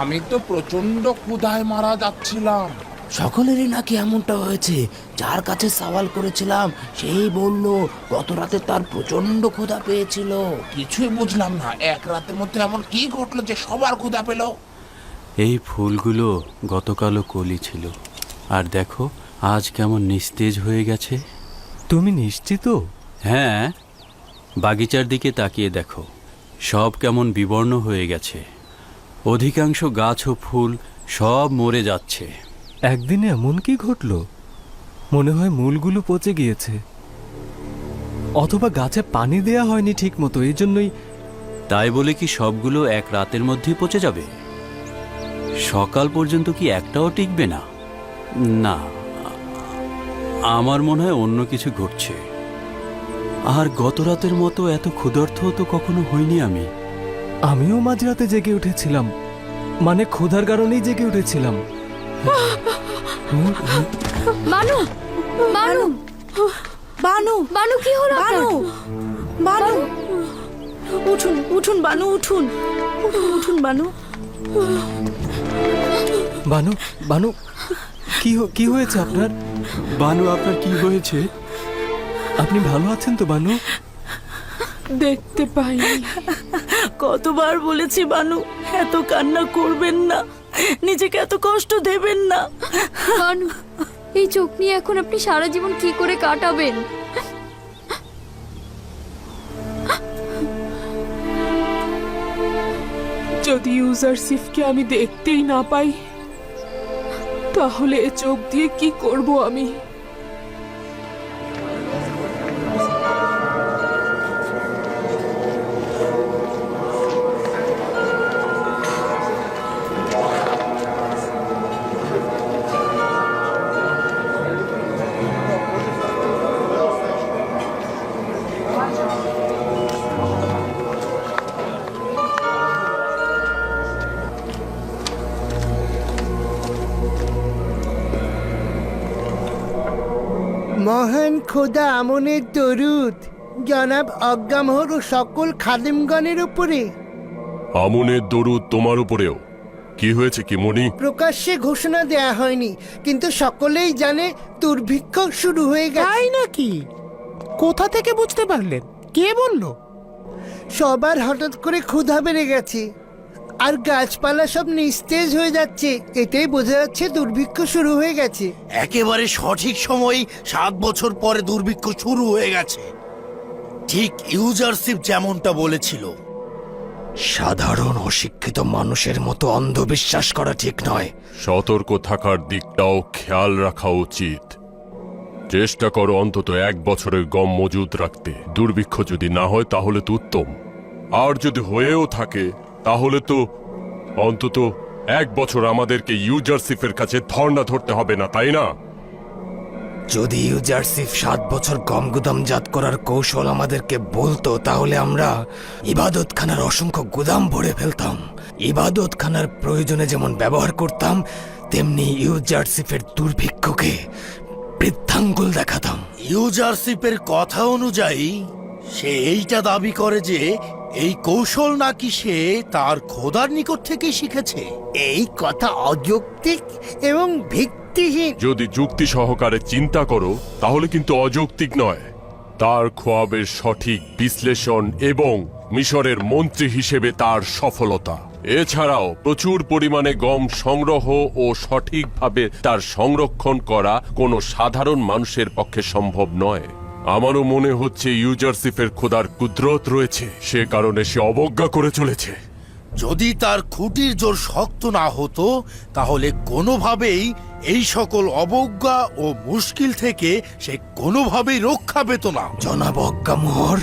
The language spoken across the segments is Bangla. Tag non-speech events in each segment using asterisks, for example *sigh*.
আমি তো প্রচণ্ড ক্ষুধায় মারা যাচ্ছিলাম। সকলেরই নাকি এমনটা হয়েছে? যার কাছে সওয়াল করেছিলাম সেই বলল গত রাতে তার প্রচণ্ড ক্ষুধা পেয়েছিল। কিছুই বুঝলাম না। এক রাতের মধ্যে এমন কি ঘটলো যে সবার ক্ষুধা পেল? এই ফুলগুলো গতকালও কলি ছিল। আর দেখো আজ কেমন নিস্তেজ হয়ে গেছে। তুমি নিশ্চিত? হ্যাঁ বাগিচার দিকে তাকিয়ে দেখো। সব কেমন বিবর্ণ হয়ে গেছে। অধিকাংশ গাছ ও ফুল সব মরে যাচ্ছে। একদিনে এমন কি ঘটলো? মনে হয় মূলগুলো পচে গিয়েছে। অথবা গাছে পানি দেয়া হয়নি ঠিক মতো এই জন্যই তাই বলে কি সবগুলো এক রাতের মধ্যেই পচে যাবে? সকাল পর্যন্ত কি একটাও টিকবে না? না। আমার মনে হয় অন্য কিছু ঘটছে। আর গত রাতের মতো এত ক্ষুধার্থ তো কখনো হইনি আমি। আমিও মাঝরাতে জেগে উঠেছিলাম। মানে ক্ষুধার কারণেই জেগে উঠেছিলাম। বানু! বানু! বানু! বানু কি হলো বানু! বানু! উঠুন উঠুন বানু উঠুন উঠুন। উঠুন বানু। বানু বানু কি হ- কি হয়েছে আপনার? বানু আপনার কি হয়েছে? আপনি ভালো আছেন তো বানু? দেখতে পাইনি। কতবার বলেছি বানু এত কান্না করবেন না। নিজেকে এত কষ্ট দেবেন না। বানু এই চোখ নিয়ে এখন আপনি সারা জীবন কি করে কাটাবেন? যদি ইউজারশিপকে আমি দেখতেই না পাই তাহলে এ চোখ দিয়ে কি করব আমি? মহান খোদা আমনের দরুদ। জনাব অজ্ঞামহর ও সকল খাদেমগণের উপরে। আমনের দরুদ তোমার উপরেও। কি হয়েছে কি মনি প্রকাশ্যে ঘোষণা দেয়া হয়নি কিন্তু সকলেই জানে দুর্ভিক্ষ শুরু হয়ে গেছে। তাই নাকি? কোথা থেকে বুঝতে পারলেন? কে বলল? সবার হঠাৎ করে ক্ষুধা বেড়ে গেছে। আর গাছপালা সব নিস্তেজ হয়ে যাচ্ছে এটাই বোঝা যাচ্ছে দুর্ভিক্ষ শুরু হয়ে গেছে। একেবারে সঠিক সময় সাত বছর পরে দুর্ভিক্ষ শুরু হয়ে গেছে। ঠিক ইউজারশিপ যেমনটা বলেছিল। সাধারণ অশিক্ষিত মানুষের মতো অন্ধবিশ্বাস করা ঠিক নয়। সতর্ক থাকার দিকটাও খেয়াল রাখা উচিত। চেষ্টা করো অন্তত এক বছরের গম মজুদ রাখতে। দুর্ভিক্ষ যদি না হয় তাহলে তো উত্তম। আর যদি হয়েও থাকে তাহলে তো অন্তত এক বছর আমাদেরকে ইউজারশিপের কাছে ধর্ণা ধরতে হবে না তাই না? যদি ইউজারশিপ সাত বছর গম গুদামজাত করার কৌশল আমাদেরকে বলতো তাহলে আমরা ইবাদতখানার অসংখ্য গুদাম ভরে ফেলতাম। ইবাদতখানার প্রয়োজনে যেমন ব্যবহার করতাম তেমনি ইউজারশিপের দুর্ভিক্ষকে বৃদ্ধাঙ্গুল দেখাতাম। ইউজারশিপের কথা অনুযায়ী সে এইটা দাবি করে যে এই কৌশল নাকি সে তার খোদার নিকট থেকেই শিখেছে? এই কথা অযৌক্তিক এবং ভিত্তিহীন। যদি যুক্তি সহকারে চিন্তা করো তাহলে কিন্তু অযৌক্তিক নয়। তার খোয়াবের সঠিক বিশ্লেষণ এবং মিশরের মন্ত্রী হিসেবে তার সফলতা। এছাড়াও প্রচুর পরিমাণে গম সংগ্রহ ও সঠিকভাবে তার সংরক্ষণ করা কোনো সাধারণ মানুষের পক্ষে সম্ভব নয়। আমারও মনে হচ্ছে ইউজারশিপের খোদার কুদরত রয়েছে। সে কারণে সে অবজ্ঞা করে চলেছে। যদি তার খুঁটির জোর শক্ত না হতো তাহলে কোনোভাবেই এই সকল অবজ্ঞা ও মুশকিল থেকে সে কোনোভাবেই রক্ষা পেত না। জনাব অজ্ঞামোহর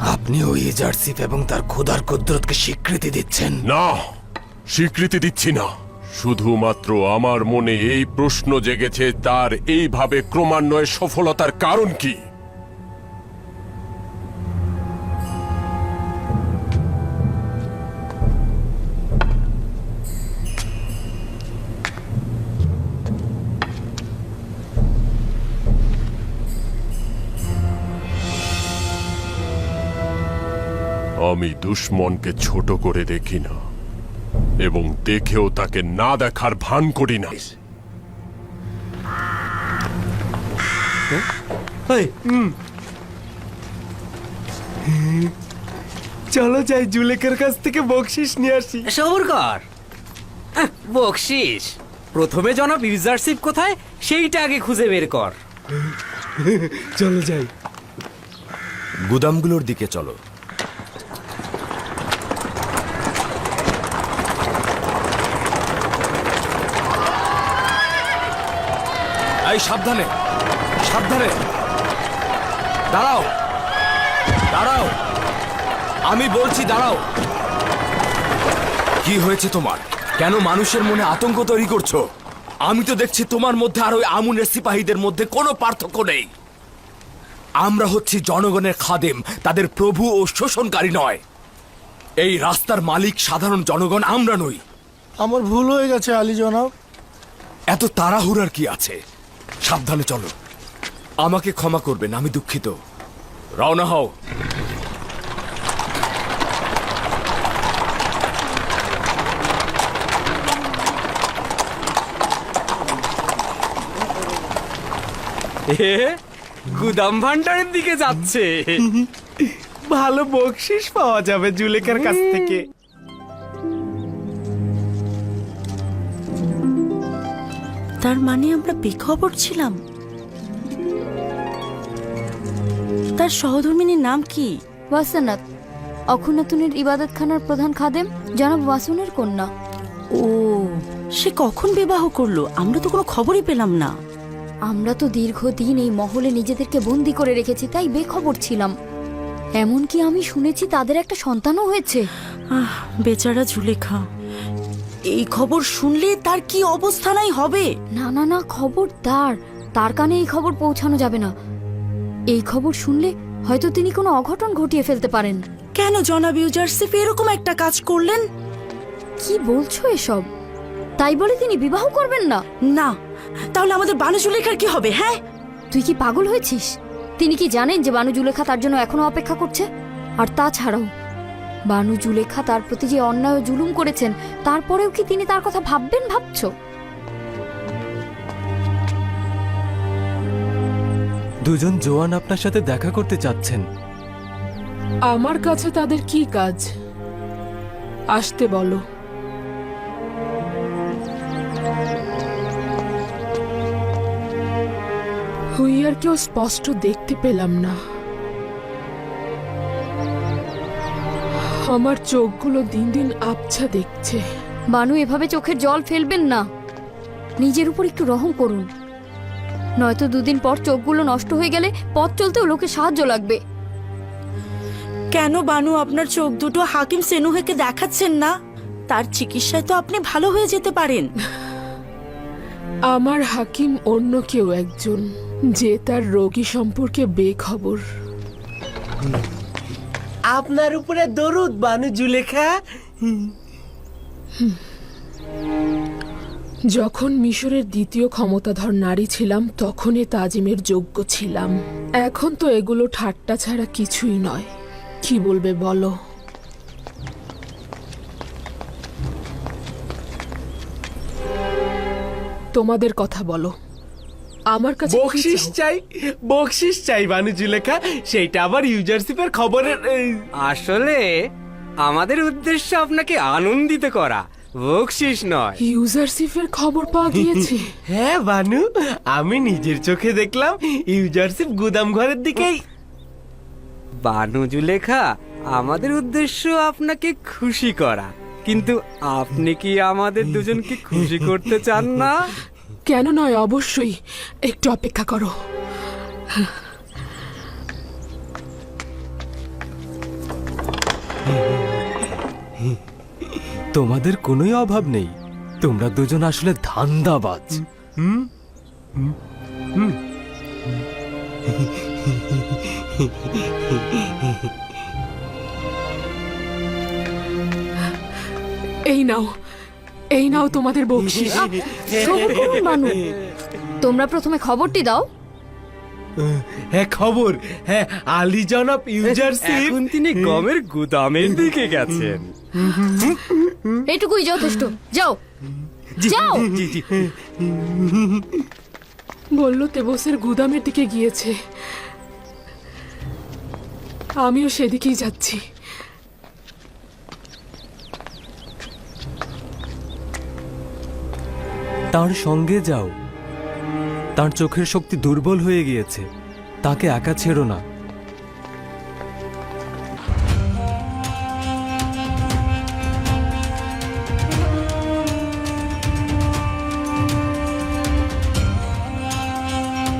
আপনি ওই ইউজারশিপ এবং তার ক্ষুধার কুদরতকে স্বীকৃতি দিচ্ছেন। না স্বীকৃতি দিচ্ছি না। শুধুমাত্র আমার মনে এই প্রশ্ন জেগেছে, তার এইভাবে ক্রমান্বয়ে সফলতার কারণ কি? আমি দুশ্মনকে ছোট করে দেখি না। এবং দেখেও তাকে না দেখার ভান করি না। চলো যাই জুলেকের কাছ থেকে বকশিস নিয়ে আসি। সবর কর আহ, বকশিস! প্রথমে জনাব ইউজারশিপ কোথায় সেইটা আগে খুঁজে বের কর। চলো যাই। গুদামগুলোর দিকে চলো। এই সাবধানে। সাবধানে। দাঁড়াও। দাঁড়াও। আমি বলছি দাঁড়াও। কি হয়েছে তোমার? কেন মানুষের মনে আতঙ্ক তৈরি করছ? আমি তো দেখছি তোমার মধ্যে আর ওই আমুনের সিপাহীদের মধ্যে কোনো পার্থক্য নেই। আমরা হচ্ছি জনগণের খাদেম তাদের প্রভু ও শোষণকারী নয়। এই রাস্তার মালিক সাধারণ জনগণ আমরা নই। আমার ভুল হয়ে গেছে আলী জনাব। এত তাড়াহুড়ার কি আছে? সাবধানে চলো। আমাকে ক্ষমা করবেন আমি দুঃখিত। রওনা হও। এ গুদাম ভান্ডারের দিকে যাচ্ছে। ভালো বকশিস পাওয়া যাবে জুলেখার কাছ থেকে। তার মানে আমরা বেখবর ছিলাম? তার সহধর্মিনীর নাম কি? ওয়াসানাত অখুনাতুনের ইবাদতখানার প্রধান খাদেম জনাব ওয়াসুনের কন্যা। ও সে কখন বিবাহ করল? আমরা তো কোনো খবরই পেলাম না। আমরা তো দীর্ঘদিন এই মহলে নিজেদেরকে বন্দি করে রেখেছি তাই বেখবর ছিলাম। এমনকি আমি শুনেছি তাদের একটা সন্তানও হয়েছে। আহ বেচারা জুলেখা এই খবর শুনলে তার কি অবস্থা নাই হবে? না না না খবরদার। তার কানে এই খবর পৌঁছানো যাবে না। এই খবর শুনলে হয়তো তিনি কোনো অঘটন ঘটিয়ে ফেলতে পারেন। কেন জনাব ইউজারসিফ এরকম একটা কাজ করলেন? কি বলছো এসব? তাই বলে তিনি বিবাহ করবেন না? না তাহলে আমাদের বানু জুলেখার কি হবে হ্যাঁ? তুই কি পাগল হয়েছিস? তিনি কি জানেন যে বানু জুলেখা তার জন্য এখনও অপেক্ষা করছে? আর তাছাড়াও বানু জুলেখা তার প্রতি যে অন্যায় জুলুম করেছেন তারপরেও কি তিনি তার কথা ভাববেন ভাবছ? দুজন জোয়ান আপনার সাথে দেখা করতে চাচ্ছেন। আমার কাছে তাদের কি কাজ? আসতে বলো। হুইয়ারকেও স্পষ্ট দেখতে পেলাম না। আমার চোখগুলো দিন দিন আবছা দেখছে। বানু এভাবে চোখের জল ফেলবেন না। নিজের উপর একটু রহম করুন। নয়তো দুদিন পর চোখগুলো নষ্ট হয়ে গেলে পথ চলতেও লোকে সাহায্য লাগবে। কেন বানু আপনার চোখ দুটো হাকিম সেনুহেকে দেখাচ্ছেন না? তার চিকিৎসায় তো আপনি ভালো হয়ে যেতে পারেন। আমার হাকিম অন্য কেউ একজন যে তার রোগী সম্পর্কে বেখবর। আপনার উপরে দরুদ বানু জুলেখা যখন মিশরের দ্বিতীয় ক্ষমতাধর নারী ছিলাম, তখনই তাজিমের যোগ্য ছিলাম। এখন তো এগুলো ঠাট্টা ছাড়া কিছুই নয়। কি বলবে বলো? তোমাদের কথা বলো। আমার কাছে কি বকশিস চাও? চাই বকশিস চাই বানু জুলেখা সেইটা আবার ইউজারশিপের খবরের এই, আসলে আমাদের উদ্দেশ্য আপনাকে আনন্দিত করা বকশিস নয়। ইউজারশিপের খবর পাওয়া গিয়েছে। *laughs* হ্যাঁ বানু আমি নিজের চোখে দেখলাম ইউজারশিপ গুদাম ঘরের দিকেই। বানু জুলেখা আমাদের উদ্দেশ্য আপনাকে খুশি করা। কিন্তু আপনি কি আমাদের দুজনকে খুশি করতে চান না? *laughs* কেন নয় অবশ্যই। একটু অপেক্ষা করো। তোমাদের কোনোই অভাব নেই। তোমরা দুজন আসলে ধান্দাবাজ। এই নাও। এই নাও তোমাদের বকশিস। সবুর করুন বানু তোমরা প্রথমে খবরটি দাও। হ্যাঁ খবর। হ্যাঁ আলী জনাব ইউজারশিপ এখন তিনি গমের গুদামের দিকে গেছেন। এটুকুই যথেষ্ট। যাও। যাও। জি জি বলল তেবসের গুদামের দিকে গিয়েছে। আমিও সেদিকেই যাচ্ছি। তার সঙ্গে যাও। তার চোখের শক্তি দুর্বল হয়ে গিয়েছে। তাকে একা ছেড়ো না।